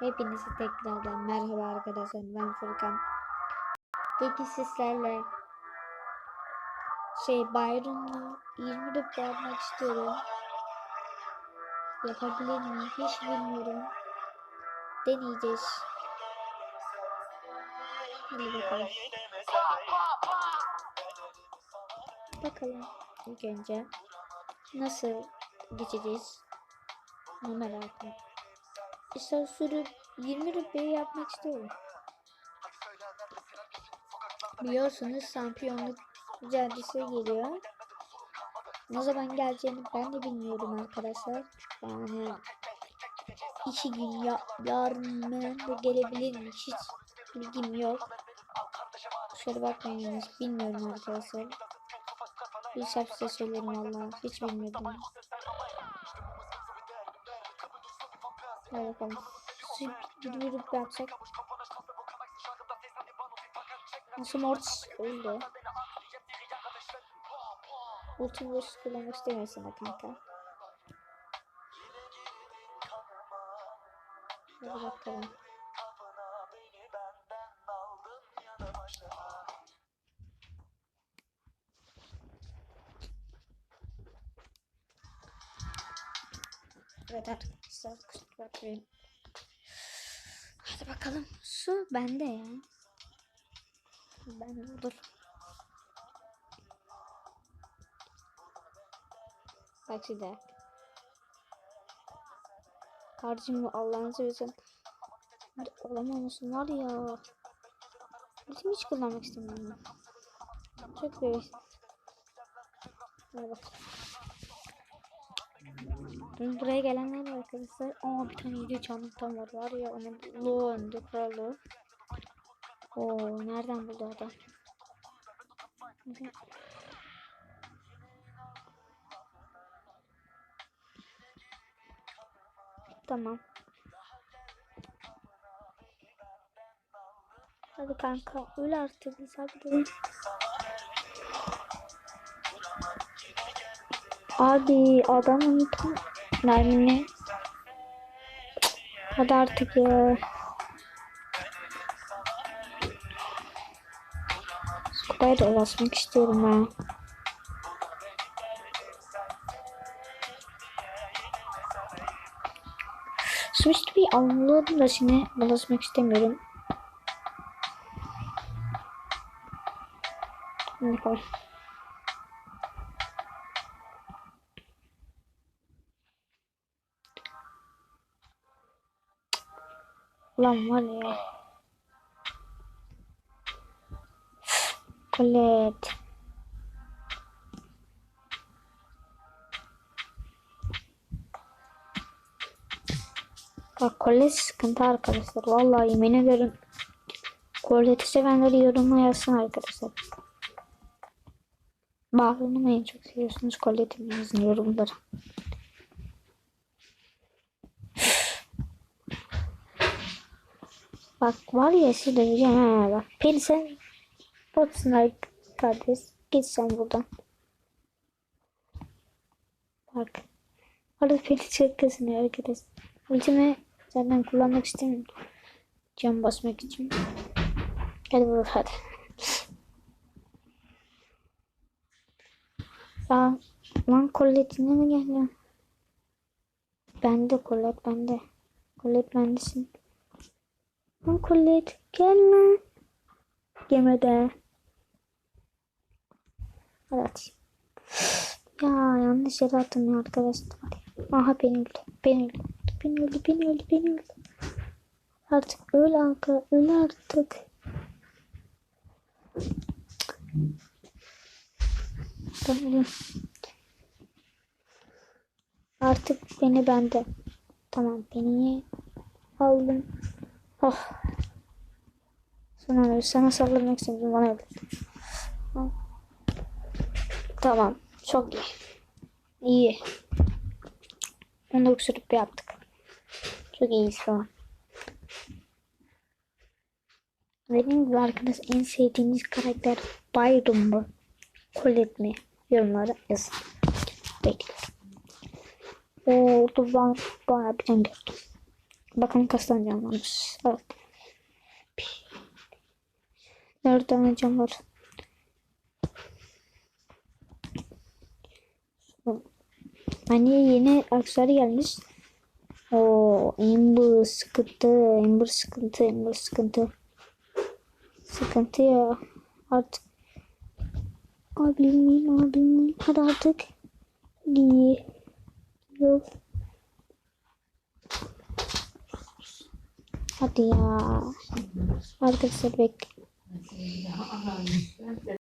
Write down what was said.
Hepinize tekrardan merhaba arkadaşlar ben Furkan. Bugün sizlerle şey Byron'la 20 rüp yapmak istiyorum. Yapabilir miyim hiç bilmiyorum. Deneyeceğiz. Hadi bakalım. Bakalım ilk önce nasıl geçeceğiz? Bunu merak ettim. İşte sürüp 20 rupiye yapmak istiyorum. Biliyorsunuz şampiyonluk mücadelesi geliyor. Ne zaman geleceğini ben de bilmiyorum arkadaşlar. Yani iki gün ya yarın da gelebilir hiç bilgim yok. Şöyle bakmayınız bilmiyorum arkadaşlar. Bilsem size söylerim valla hiç bilmiyordum. Hadi bakalım. Grup yapacak. Nasıl Mortis öldü. Ultim Burst kullanmak istemiyorsun da kanka. Hadi bakalım. Evet arkadaşlar kusura bakmayın. Hadi bakalım. Su bende ya. Ben dur. Bak şimdi. Kardeşim Allah'ını seversen. Olamamışsın var ya. Bizim hiç kullanmak istemiyorum. Çok böyle. Hadi bak. Buraya gelenler var arkadaşlar. Aa bir tane yedi canlı tam var var ya onun Lu önde kralı. Oo nereden buldu adam? Tamam. Hadi kanka öl artık hadi. Abi adamın tam mermini Hadi artık ya. Kupaya da ulaşmak istiyorum ben. Switch bir anladım da şimdi ulaşmak istemiyorum. Ne kadar? Ulan var ya. Colette. Bak Colette sıkıntı arkadaşlar. Vallahi yemin ederim. Colette'i sevenleri yorumla yazsın arkadaşlar. En çok seviyorsunuz Colette'in yazın Bak var ya döveceğim ha bak. Peri sen botsun kardeş. Git sen buradan. Bak. Arada peri çırkasın ya arkadaş. Ultimi zaten kullanmak istemiyorum. Cam basmak için. Hadi vur hadi. Ya lan Colette'ine mi geldi? Bende Colette bende. Colette bendesin. Lan Colette gel lan. Gemede. Evet. Ya yanlış yere attım ya arkadaşlar. Aha beni öldü. Beni öldü. Beni öldü. Beni öldü. Beni öldü. Artık öl arka. Öl artık. Tamam. Artık beni bende. Tamam beni aldım. Oh. Sana sana saldırmak istedim bana. Oh. Tamam. Çok iyi. İyi. 19 sürüp yaptık. Çok iyi şu an. Dediğim gibi arkadaş en sevdiğiniz karakter Byron mu? Colette mi? Yorumlara yazın. Bekliyorum. Oo, dur ben bana bir tane Bakalım kaç tane cam varmış. Evet. Dört tane cam var. Hani yeni aksesuar gelmiş. O Ember sıkıntı, Ember sıkıntı, Ember sıkıntı. Sıkıntı ya. Artık. Abim, abim. Hadi artık. İyi. Hadi ya. Arkadaşlar bekle.